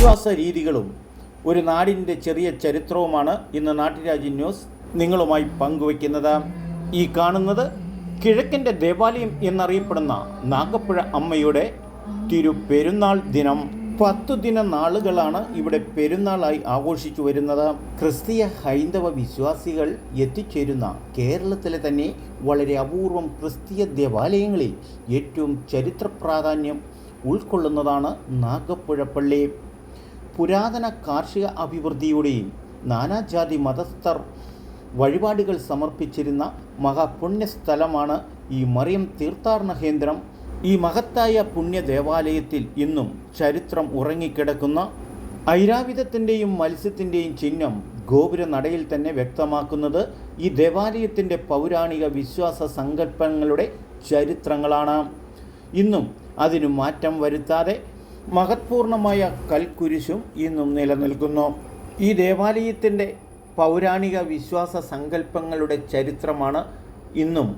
വിശ്വാസ രീതികളും ഒരു നാടിന്റെ ചെറിയ ചരിത്രവുമാണ് ഇന്ന് നാട്ടുരാജ്യ ന്യൂസ് നിങ്ങളുമായി പങ്കുവയ്ക്കുന്നത്. ഈ കാണുന്നത് കിഴക്കിന്റെ ദേവാലയം എന്നറിയപ്പെടുന്ന നാഗപ്പുഴ അമ്മയുടെ തിരുപെരുന്നാൾ ദിനം. പത്തു ദിന നാളുകളാണ് ഇവിടെ പെരുന്നാളായി ആഘോഷിച്ചു വരുന്നത്. ക്രിസ്തീയ ഹൈന്ദവ വിശ്വാസികൾ എത്തിച്ചേരുന്ന കേരളത്തിലെ തന്നെ വളരെ അപൂർവം ക്രിസ്തീയ ദേവാലയങ്ങളിൽ ഏറ്റവും ചരിത്ര പ്രാധാന്യം ഉൾക്കൊള്ളുന്നതാണ് നാഗപ്പുഴ പള്ളി പുരാതന കാർഷിക അഭിവൃദ്ധിയുടെയും നാനാജാതി മതസ്ഥർ വഴിപാടുകൾ സമർപ്പിച്ചിരുന്ന മഹാപുണ്യസ്ഥലമാണ് ഈ മറിയം തീർത്ഥാടന കേന്ദ്രം ഈ മഹത്തായ പുണ്യ ദേവാലയത്തിൽ ഇന്നും ചരിത്രം ഉറങ്ങിക്കിടക്കുന്ന ഐരാവിധത്തിന്റെയും മത്സ്യത്തിന്റെയും ചിഹ്നം ഗോപുര നടയിൽ തന്നെ വ്യക്തമാക്കുന്നത് ഈ ദേവാലയത്തിന്റെ പൗരാണിക വിശ്വാസ സങ്കല്പങ്ങളുടെ ചരിത്രങ്ങളാണ്. ഇന്നും അതിനു മാറ്റം വരുത്താതെ മഹത്പൂർണമായ കൽക്കുരിശും ഇന്നും നിലനിൽക്കുന്നു. ഈ ദേവാലയത്തിന്റെ പൗരാണിക വിശ്വാസ സങ്കല്പങ്ങളുടെ ചരിത്രമാണ് ഇന്നും.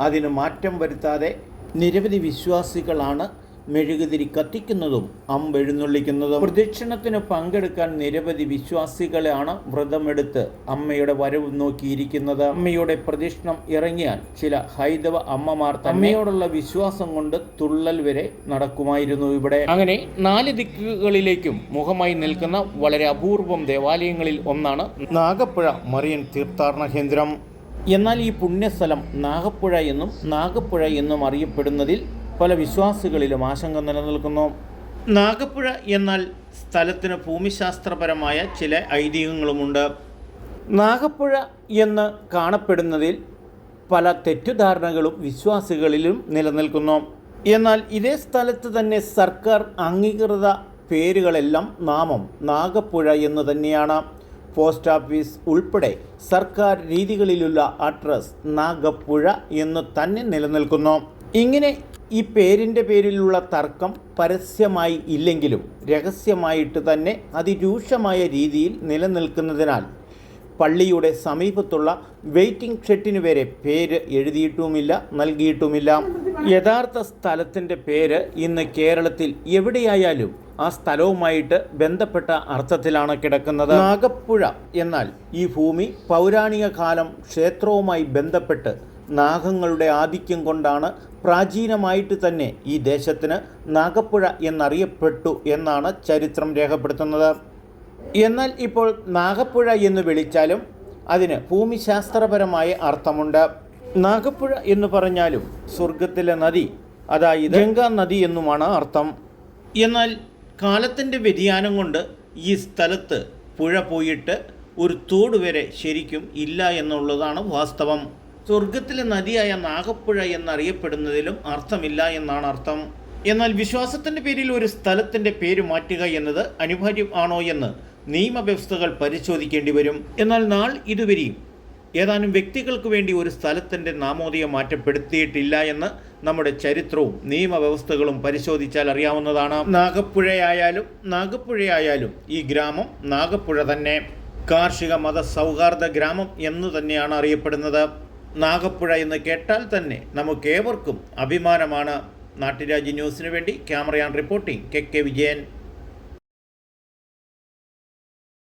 അതിന് മാറ്റം വരുത്താതെ നിരവധി വിശ്വാസികളാണ് മെഴുകുതിരി കത്തിക്കുന്നതും അമ്പെഴുന്നള്ളിക്കുന്നതും പ്രദക്ഷിണത്തിന് പങ്കെടുക്കാൻ നിരവധി വിശ്വാസികളെയാണ് വ്രതമെടുത്ത് അമ്മയുടെ വരവ് നോക്കിയിരിക്കുന്നത്. അമ്മയുടെ പ്രദക്ഷിണം ഇറങ്ങിയാൽ ചില ഹൈന്ദവ അമ്മമാർ അമ്മയോടുള്ള വിശ്വാസം കൊണ്ട് തുള്ളൽ വരെ നടക്കുമായിരുന്നു ഇവിടെ. അങ്ങനെ നാല് ദിക്കുകളിലേക്കും മുഖമായി നിൽക്കുന്ന വളരെ അപൂർവം ദേവാലയങ്ങളിൽ ഒന്നാണ് നാഗപ്പുഴ മറിയൻ തീർത്ഥാടന കേന്ദ്രം. എന്നാൽ ഈ പുണ്യസ്ഥലം നാഗപ്പുഴ എന്നും നാഗപ്പുഴ എന്നും അറിയപ്പെടുന്നതിൽ പല വിശ്വാസികളിലും ആശങ്ക നിലനിൽക്കുന്നു. നാഗപ്പുഴ എന്നാൽ സ്ഥലത്തിന് ഭൂമിശാസ്ത്രപരമായ ചില ഐതിഹ്യങ്ങളുമുണ്ട്. നാഗപ്പുഴ എന്ന് കാണപ്പെടുന്നതിൽ പല തെറ്റിദ്ധാരണകളും വിശ്വാസികളിലും നിലനിൽക്കുന്നു. എന്നാൽ ഇതേ സ്ഥലത്ത് തന്നെ സർക്കാർ അംഗീകൃത പേരുകളെല്ലാം നാമം നാഗപ്പുഴ എന്ന് തന്നെയാണ്. പോസ്റ്റ് ഓഫീസ് ഉൾപ്പെടെ സർക്കാർ രീതികളിലുള്ള അഡ്രസ് നാഗപ്പുഴ എന്ന് തന്നെ നിലനിൽക്കുന്നു. ഇങ്ങനെ ഈ പേരിന്റെ പേരിലുള്ള തർക്കം പരസ്യമായി ഇല്ലെങ്കിലും രഹസ്യമായിട്ട് തന്നെ അതിരൂക്ഷമായ രീതിയിൽ നിലനിൽക്കുന്നതിനാൽ പള്ളിയുടെ സമീപത്തുള്ള വെയിറ്റിംഗ് ഷെഡിന് വരെ പേര് എഴുതിയിട്ടുമില്ല നൽകിയിട്ടുമില്ല. യഥാർത്ഥ സ്ഥലത്തിന്റെ പേര് ഇന്ന് കേരളത്തിൽ എവിടെയായാലും ആ സ്ഥലവുമായിട്ട് ബന്ധപ്പെട്ട അർത്ഥത്തിലാണ് കിടക്കുന്നത്. നാഗപ്പുഴ എന്നാൽ ഈ ഭൂമി പൗരാണിക കാലം ക്ഷേത്രവുമായി ബന്ധപ്പെട്ട് നാഗങ്ങളുടെ ആധിക്യം കൊണ്ടാണ് പ്രാചീനമായിട്ട് തന്നെ ഈ ദേശത്തിന് നാഗപ്പുഴ എന്നറിയപ്പെട്ടു എന്നാണ് ചരിത്രം രേഖപ്പെടുത്തുന്നത്. എന്നാൽ ഇപ്പോൾ നാഗപ്പുഴ എന്ന് വിളിച്ചാലും അതിന് ഭൂമിശാസ്ത്രപരമായ അർത്ഥമുണ്ട്. നാഗപ്പുഴ എന്ന് പറഞ്ഞാലും സ്വർഗത്തിലെ നദി അതായത് ഗംഗാ നദി എന്നുമാണ് അർത്ഥം. എന്നാൽ കാലത്തിന്റെ വ്യതിയാനം കൊണ്ട് ഈ സ്ഥലത്ത് പുഴ പോയിട്ട് ഒരു തോട് വരെ ശരിക്കും ഇല്ല എന്നുള്ളതാണ് വാസ്തവം. സ്വർഗത്തിലെ നദിയായ നാഗപ്പുഴ എന്നറിയപ്പെടുന്നതിലും അർത്ഥമില്ല എന്നാണ് അർത്ഥം. എന്നാൽ വിശ്വാസത്തിന്റെ പേരിൽ ഒരു സ്ഥലത്തിന്റെ പേര് മാറ്റുക എന്നത് അനിവാര്യം ആണോ എന്ന് നിയമവ്യവസ്ഥകൾ പരിശോധിക്കേണ്ടി വരും. എന്നാൽ നാൾ ഇതുവരെയും ഏതാനും വ്യക്തികൾക്ക് വേണ്ടി ഒരു സ്ഥലത്തിന്റെ നാമോദയം മാറ്റപ്പെടുത്തിയിട്ടില്ല എന്ന് നമ്മുടെ ചരിത്രവും നിയമവ്യവസ്ഥകളും പരിശോധിച്ചാൽ അറിയാവുന്നതാണ്. നാഗപ്പുഴയായാലും നാഗപ്പുഴയായാലും ഈ ഗ്രാമം നാഗപ്പുഴ തന്നെ. കാർഷിക മത സൗഹാർദ്ദ ഗ്രാമം എന്ന് തന്നെയാണ് അറിയപ്പെടുന്നത്. നാഗപ്പുഴ എന്ന് കേട്ടാൽ തന്നെ നമുക്കേവർക്കും അഭിമാനമാണ്. നാട്ടുരാജ്യ ന്യൂസിനു വേണ്ടി ക്യാമറയാൻ റിപ്പോർട്ടിംഗ് കെ കെ വിജയൻ.